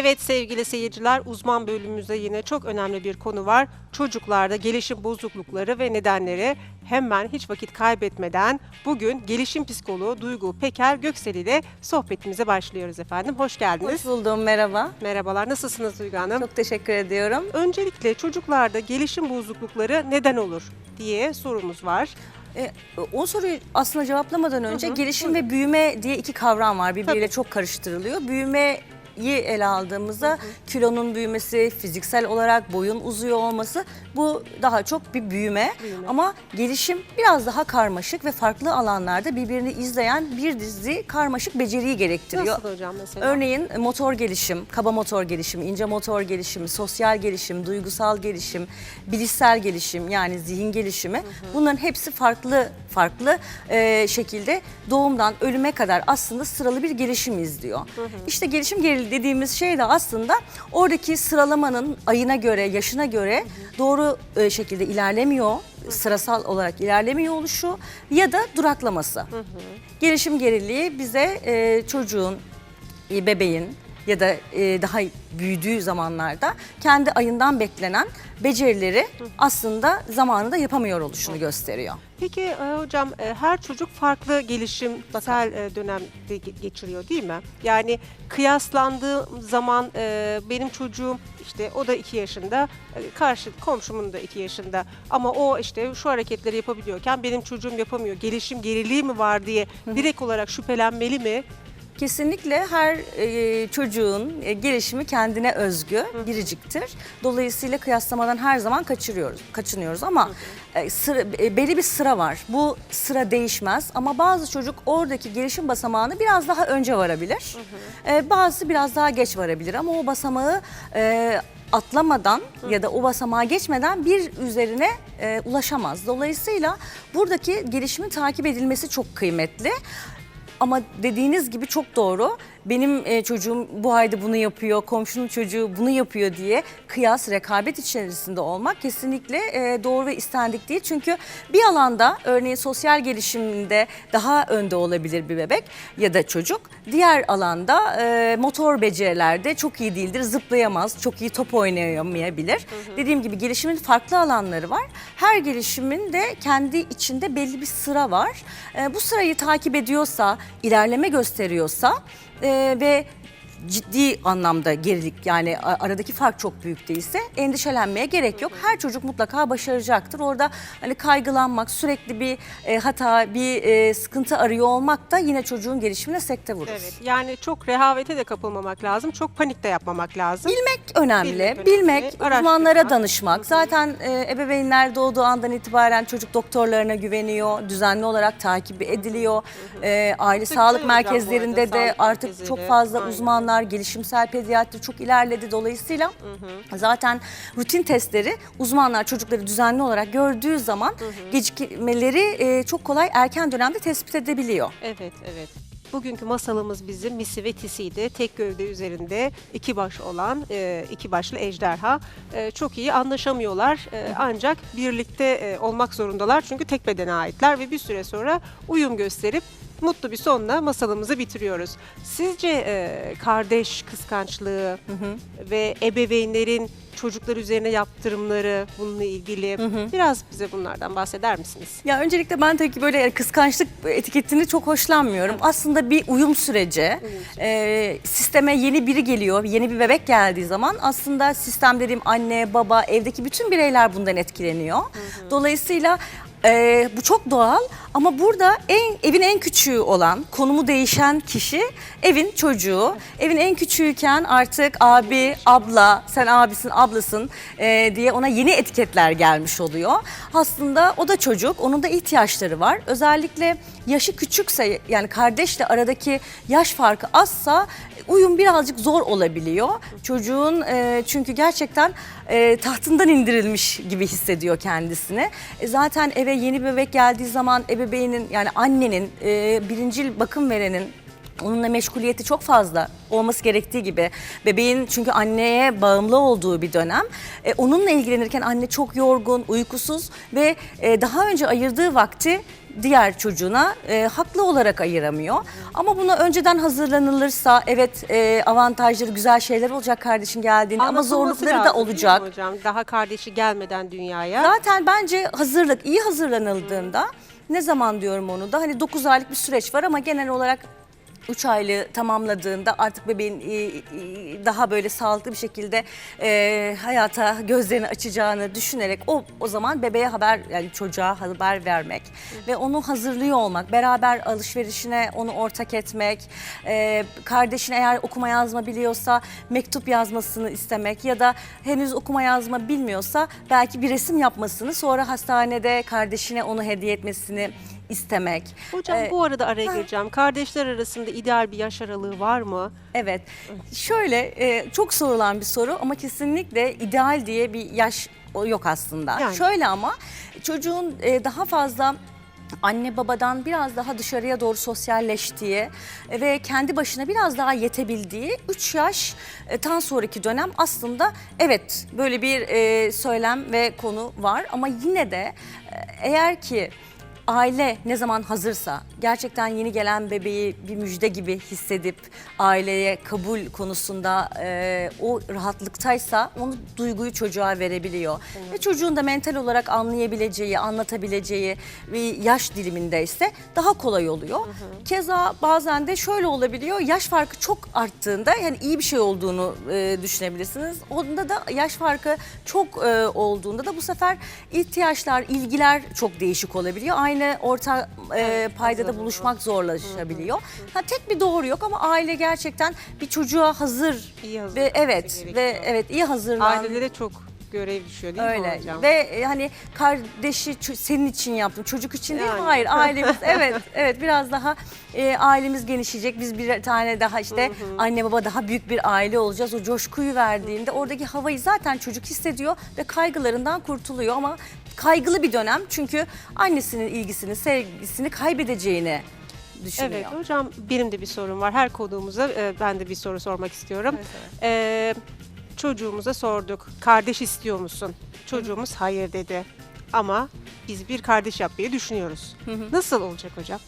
Evet sevgili seyirciler uzman bölümümüzde yine çok önemli bir konu var. Çocuklarda gelişim bozuklukları ve nedenleri hemen hiç vakit kaybetmeden bugün gelişim psikoloğu Duygu Peker Göksel ile sohbetimize başlıyoruz efendim. Hoş geldiniz. Hoş buldum, merhaba. Merhabalar nasılsınız Duygu Hanım? Çok teşekkür ediyorum. Öncelikle çocuklarda gelişim bozuklukları neden olur diye sorumuz var. E, o soruyu aslında cevaplamadan önce Hı hı, gelişim ve büyüme diye iki kavram var. Birbiriyle Tabii. çok karıştırılıyor. Büyümeyi ele aldığımızda kilonun büyümesi, fiziksel olarak boyun uzuyor olması bu daha çok bir büyüme. Büyüme. Ama gelişim biraz daha karmaşık ve farklı alanlarda birbirini izleyen bir dizi karmaşık beceriyi gerektiriyor. Nasıl hocam mesela? Örneğin motor gelişim, kaba motor gelişimi, ince motor gelişimi, sosyal gelişim, duygusal gelişim, bilişsel gelişim yani zihin gelişimi bunların hepsi farklı farklı e, şekilde doğumdan ölüme kadar aslında sıralı bir gelişim izliyor. İşte gelişim gerili dediğimiz şey de aslında oradaki sıralamanın ayına göre, yaşına göre doğru e, şekilde ilerlemiyor, sırasal olarak ilerlemiyor oluşu ya da duraklaması. Gelişim geriliği bize e, çocuğun e, bebeğin ya da e, daha büyüdüğü zamanlarda kendi ayından beklenen becerileri aslında zamanında yapamıyor oluşunu gösteriyor. Peki e, hocam e, her çocuk farklı gelişimsel e, dönemde ge- geçiriyor değil mi? Yani kıyaslandığı zaman e, benim çocuğum işte o da 2 yaşında, e, karşı komşumun da 2 yaşında ama o işte şu hareketleri yapabiliyorken benim çocuğum yapamıyor. Gelişim geriliği mi var diye direkt olarak şüphelenmeli mi? Kesinlikle her e, çocuğun e, gelişimi kendine özgü, biriciktir. Dolayısıyla kıyaslamadan her zaman kaçırıyoruz, kaçınıyoruz ama e, sıra, e, belli bir sıra var. Bu sıra değişmez ama bazı çocuk oradaki gelişim basamağını biraz daha önce varabilir. E, bazısı biraz daha geç varabilir ama o basamağı e, atlamadan ya da o basamağa geçmeden bir üzerine e, ulaşamaz. Dolayısıyla buradaki gelişimin takip edilmesi çok kıymetli. Ama dediğiniz gibi çok doğru. Benim e, çocuğum bu ayda bunu yapıyor, komşunun çocuğu bunu yapıyor diye kıyas, rekabet içerisinde olmak kesinlikle e, doğru ve istendik değil. Çünkü bir alanda örneğin sosyal gelişiminde daha önde olabilir bir bebek ya da çocuk. Diğer alanda e, motor becerilerde çok iyi değildir, zıplayamaz, çok iyi top oynayamayabilir. Dediğim gibi gelişimin farklı alanları var. Her gelişimin de kendi içinde belli bir sıra var. E, bu sırayı takip ediyorsa, ilerleme gösteriyorsa e, ve ciddi anlamda gerilik yani aradaki fark çok büyük değilse endişelenmeye gerek yok. Her çocuk mutlaka başaracaktır. Orada hani kaygılanmak, sürekli bir e, hata, bir e, sıkıntı arıyor olmak da yine çocuğun gelişimine sekte vurur. Evet. Yani çok rehavete de kapılmamak lazım. Çok panik de yapmamak lazım. Bilmek önemli. Bilmek Bilmek, uzmanlara danışmak. Zaten e, ebeveynler doğduğu andan itibaren çocuk doktorlarına güveniyor. Düzenli olarak takip ediliyor. E, aile Sık sağlık merkezlerinde de sağlık artık merkezleri. çok fazla Aynen. uzmanlar, gelişimsel pediatri çok ilerledi. Dolayısıyla zaten rutin testleri uzmanlar çocukları düzenli olarak gördüğü zaman gecikmeleri e, çok kolay erken dönemde tespit edebiliyor. Evet, evet. Bugünkü masalımız bizim Misi ve Tisi'ydi. Tek gövde üzerinde iki baş olan e, iki başlı ejderha. E, çok iyi anlaşamıyorlar E, ancak birlikte e, olmak zorundalar çünkü tek bedene aitler ve bir süre sonra uyum gösterip mutlu bir sonla masalımızı bitiriyoruz. Sizce e, kardeş kıskançlığı ve ebeveynlerin çocuklar üzerine yaptırımları bununla ilgili biraz bize bunlardan bahseder misiniz? Ya öncelikle ben tabii ki böyle kıskançlık etiketini çok hoşlanmıyorum. Aslında bir uyum süreci. Ee, sisteme yeni biri geliyor, yeni bir bebek geldiği zaman aslında sistem dediğim anne, baba, evdeki bütün bireyler bundan etkileniyor. Dolayısıyla e, bu çok doğal ama burada en evin en küçüğü olan, konumu değişen kişi evin çocuğu. Evin en küçüğüken artık abi, abla, sen abisin, ablasın e, diye ona yeni etiketler gelmiş oluyor. Aslında o da çocuk, onun da ihtiyaçları var. Özellikle yaşı küçükse yani kardeşle aradaki yaş farkı azsa uyum birazcık zor olabiliyor. Çocuğun e, çünkü gerçekten e, tahtından indirilmiş gibi hissediyor kendisini. E, zaten eve yeni bebek geldiği zaman ebeveynin yani annenin, e, birincil bakım verenin Onunla meşguliyeti çok fazla olması gerektiği gibi bebeğin çünkü anneye bağımlı olduğu bir dönem. E, onunla ilgilenirken anne çok yorgun, uykusuz ve e, daha önce ayırdığı vakti diğer çocuğuna e, haklı olarak ayıramıyor. Ama buna önceden hazırlanılırsa evet e, avantajları güzel şeyler olacak kardeşin geldiğinde ama Anlatılması zorlukları da lazım, değil mi olacak. hocam. Daha kardeşi gelmeden dünyaya. Zaten bence hazırlık iyi hazırlanıldığında ne zaman diyorum onu da hani 9 aylık bir süreç var ama genel olarak 3 aylığı tamamladığında artık bebeğin e, e, daha böyle sağlıklı bir şekilde e, hayata gözlerini açacağını düşünerek o o zaman bebeğe haber yani çocuğa haber vermek ve onu hazırlıyor olmak, beraber alışverişine onu ortak etmek, e, kardeşin eğer okuma yazma biliyorsa mektup yazmasını istemek ya da henüz okuma yazma bilmiyorsa belki bir resim yapmasını sonra hastanede kardeşine onu hediye etmesini istemek. Hocam Ee, bu arada araya gireceğim. Kardeşler arasında ideal bir yaş aralığı var mı? Evet. Şöyle e, çok sorulan bir soru ama kesinlikle ideal diye bir yaş yok aslında. Yani. Şöyle ama çocuğun e, daha fazla anne babadan biraz daha dışarıya doğru sosyalleştiği ve kendi başına biraz daha yetebildiği 3 yaştan sonraki dönem aslında evet böyle bir e, söylem ve konu var ama yine de e, eğer ki aile ne zaman hazırsa gerçekten yeni gelen bebeği bir müjde gibi hissedip aileye kabul konusunda e, o rahatlıktaysa onu duyguyu çocuğa verebiliyor. Ve çocuğun da mental olarak anlayabileceği, anlatabileceği bir yaş dilimindeyse daha kolay oluyor. Keza bazen de şöyle olabiliyor yaş farkı çok arttığında yani iyi bir şey olduğunu e, düşünebilirsiniz. Onda da yaş farkı çok e, olduğunda da bu sefer ihtiyaçlar, ilgiler çok değişik olabiliyor. Aynı orta e, paydada buluşmak zorlaşabiliyor. Ha, tek bir doğru yok ama aile gerçekten bir çocuğa hazır İyi ve hazırlanması evet gerekiyor. ve evet iyi hazırlan. Ailelere çok görev düşüyor değil mi Öyle hocam? ve e, hani kardeşi ço- senin için yaptım çocuk için değil Yani. hayır ailemiz evet evet biraz daha e, ailemiz genişleyecek biz bir tane daha işte anne baba daha büyük bir aile olacağız o coşkuyu verdiğinde oradaki havayı zaten çocuk hissediyor ve kaygılarından kurtuluyor ama kaygılı bir dönem çünkü annesinin ilgisini sevgisini kaybedeceğini düşünüyor. Evet hocam benim de bir sorum var. Her konuğumuza e, ben de bir soru sormak istiyorum. Evet, evet. E, çocuğumuza sorduk. Kardeş istiyor musun? Çocuğumuz hayır dedi. Ama biz bir kardeş yapmayı düşünüyoruz. Nasıl olacak hocam?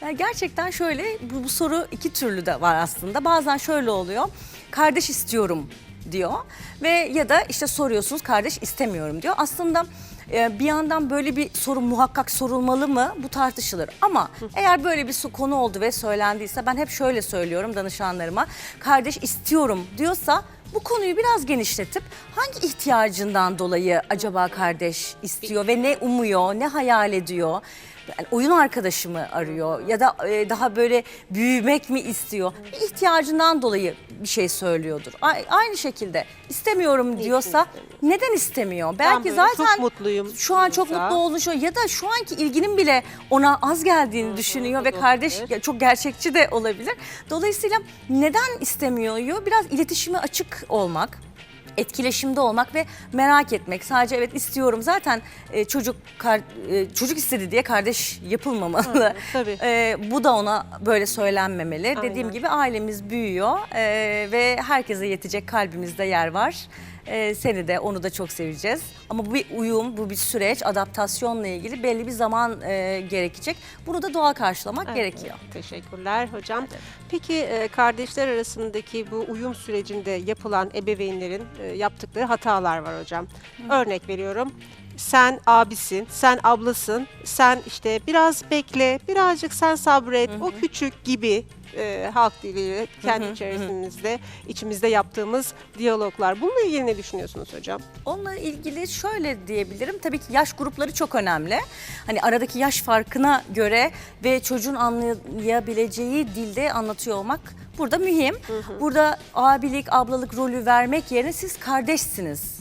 Ya gerçekten şöyle bu, bu soru iki türlü de var aslında. Bazen şöyle oluyor. Kardeş istiyorum diyor ve ya da işte soruyorsunuz kardeş istemiyorum diyor. Aslında e, bir yandan böyle bir soru muhakkak sorulmalı mı bu tartışılır. Ama eğer böyle bir su- konu oldu ve söylendiyse ben hep şöyle söylüyorum danışanlarıma. Kardeş istiyorum diyorsa bu konuyu biraz genişletip hangi ihtiyacından dolayı acaba kardeş istiyor ve ne umuyor, ne hayal ediyor? Yani oyun arkadaşı mı arıyor ya da e, daha böyle büyümek mi istiyor? Bir ihtiyacından dolayı bir şey söylüyordur. A- aynı şekilde istemiyorum diyorsa neden istemiyor? Belki böyle zaten çok mutluyum Şu an çok diyorsa. mutlu oluşuyor ya da şu anki ilginin bile ona az geldiğini düşünüyor ve kardeş olabilir. ya çok gerçekçi de olabilir. Dolayısıyla neden istemiyor? Biraz iletişime açık olmak etkileşimde olmak ve merak etmek. Sadece evet istiyorum. Zaten e, çocuk kar- e, çocuk istedi diye kardeş yapılmamalı. Tabii. E, bu da ona böyle söylenmemeli. Dediğim Aynen. gibi ailemiz büyüyor e, ve herkese yetecek kalbimizde yer var. E, seni de onu da çok seveceğiz. Ama bu bir uyum, bu bir süreç, adaptasyonla ilgili belli bir zaman e, gerekecek. Bunu da doğal karşılamak Evet, gerekiyor. Teşekkürler hocam. Peki e, kardeşler arasındaki bu uyum sürecinde yapılan ebeveynlerin e, yaptıkları hatalar var hocam. Örnek veriyorum. Sen abisin, sen ablasın, sen işte biraz bekle, birazcık sen sabret, o küçük gibi e, halk diliyle kendi içerisinde, içimizde yaptığımız diyaloglar. Bununla ilgili ne düşünüyorsunuz hocam? Onunla ilgili şöyle diyebilirim. Tabii ki yaş grupları çok önemli. Hani aradaki yaş farkına göre ve çocuğun anlayabileceği dilde anlatıyor olmak burada mühim. Burada abilik, ablalık rolü vermek yerine siz kardeşsiniz.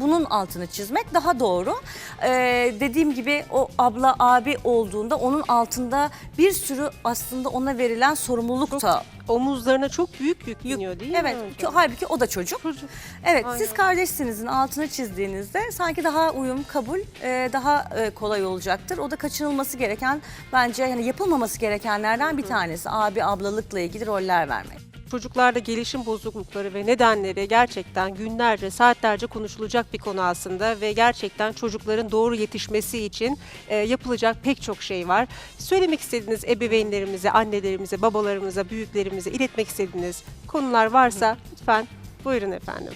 Bunun altını çizmek daha doğru. Ee, dediğim gibi o abla abi olduğunda onun altında bir sürü aslında ona verilen sorumluluk da Omuzlarına çok büyük yük biniyor değil Evet, mi hocam? halbuki o da çocuk. Çocuk. Evet, Aynen. siz kardeşsinizin altını çizdiğinizde sanki daha uyum, kabul e, daha e, kolay olacaktır. O da kaçınılması gereken bence yani yapılmaması gerekenlerden bir tanesi. Abi ablalıkla ilgili roller vermek. Çocuklarda gelişim bozuklukları ve nedenleri gerçekten günlerce, saatlerce konuşulacak bir konu aslında ve gerçekten çocukların doğru yetişmesi için e, yapılacak pek çok şey var. Söylemek istediğiniz ebeveynlerimize, annelerimize, babalarımıza, büyüklerimize iletmek istediğiniz konular varsa lütfen buyurun efendim.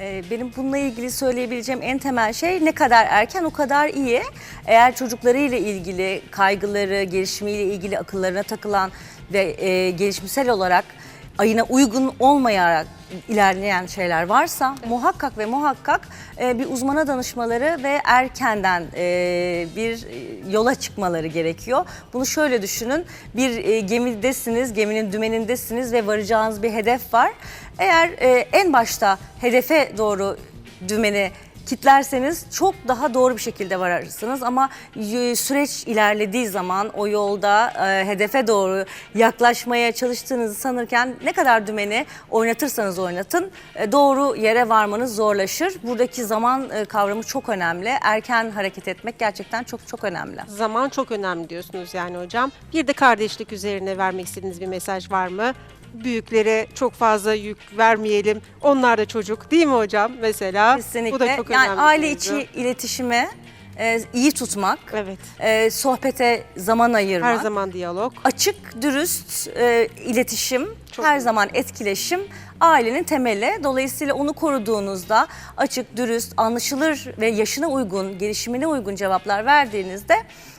Ee, Benim bununla ilgili söyleyebileceğim en temel şey ne kadar erken o kadar iyi. Eğer çocuklarıyla ilgili kaygıları, gelişimiyle ilgili akıllarına takılan ve e, gelişimsel olarak ayına uygun olmayarak ilerleyen şeyler varsa muhakkak ve muhakkak e, bir uzmana danışmaları ve erkenden e, bir yola çıkmaları gerekiyor. Bunu şöyle düşünün bir e, gemidesiniz, geminin dümenindesiniz ve varacağınız bir hedef var. Eğer e, en başta hedefe doğru dümeni kitlerseniz çok daha doğru bir şekilde vararsınız ama y- süreç ilerlediği zaman o yolda e, hedefe doğru yaklaşmaya çalıştığınızı sanırken ne kadar dümeni oynatırsanız oynatın e, doğru yere varmanız zorlaşır. Buradaki zaman e, kavramı çok önemli. Erken hareket etmek gerçekten çok çok önemli. Zaman çok önemli diyorsunuz yani hocam. Bir de kardeşlik üzerine vermek istediğiniz bir mesaj var mı? Büyüklere çok fazla yük vermeyelim. Onlar da çocuk değil mi hocam mesela? Kesinlikle. Bu da çok önemli. aile mevzu. içi iletişimi e, iyi tutmak, Evet. e, sohbete zaman ayırmak. Her zaman diyalog. Açık, dürüst e, iletişim, Çok her zaman etkileşim ailenin temeli. Dolayısıyla onu koruduğunuzda açık, dürüst, anlaşılır ve yaşına uygun, gelişimine uygun cevaplar verdiğinizde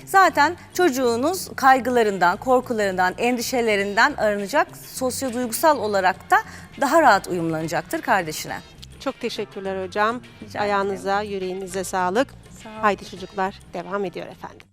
zaten çocuğunuz kaygılarından, korkularından, endişelerinden arınacak. Sosyoduygusal olarak da daha rahat uyumlanacaktır kardeşine. Çok teşekkürler hocam. Rica Ayağınıza, yüreğinize sağlık. Sağ olun. Haydi çocuklar devam ediyor efendim.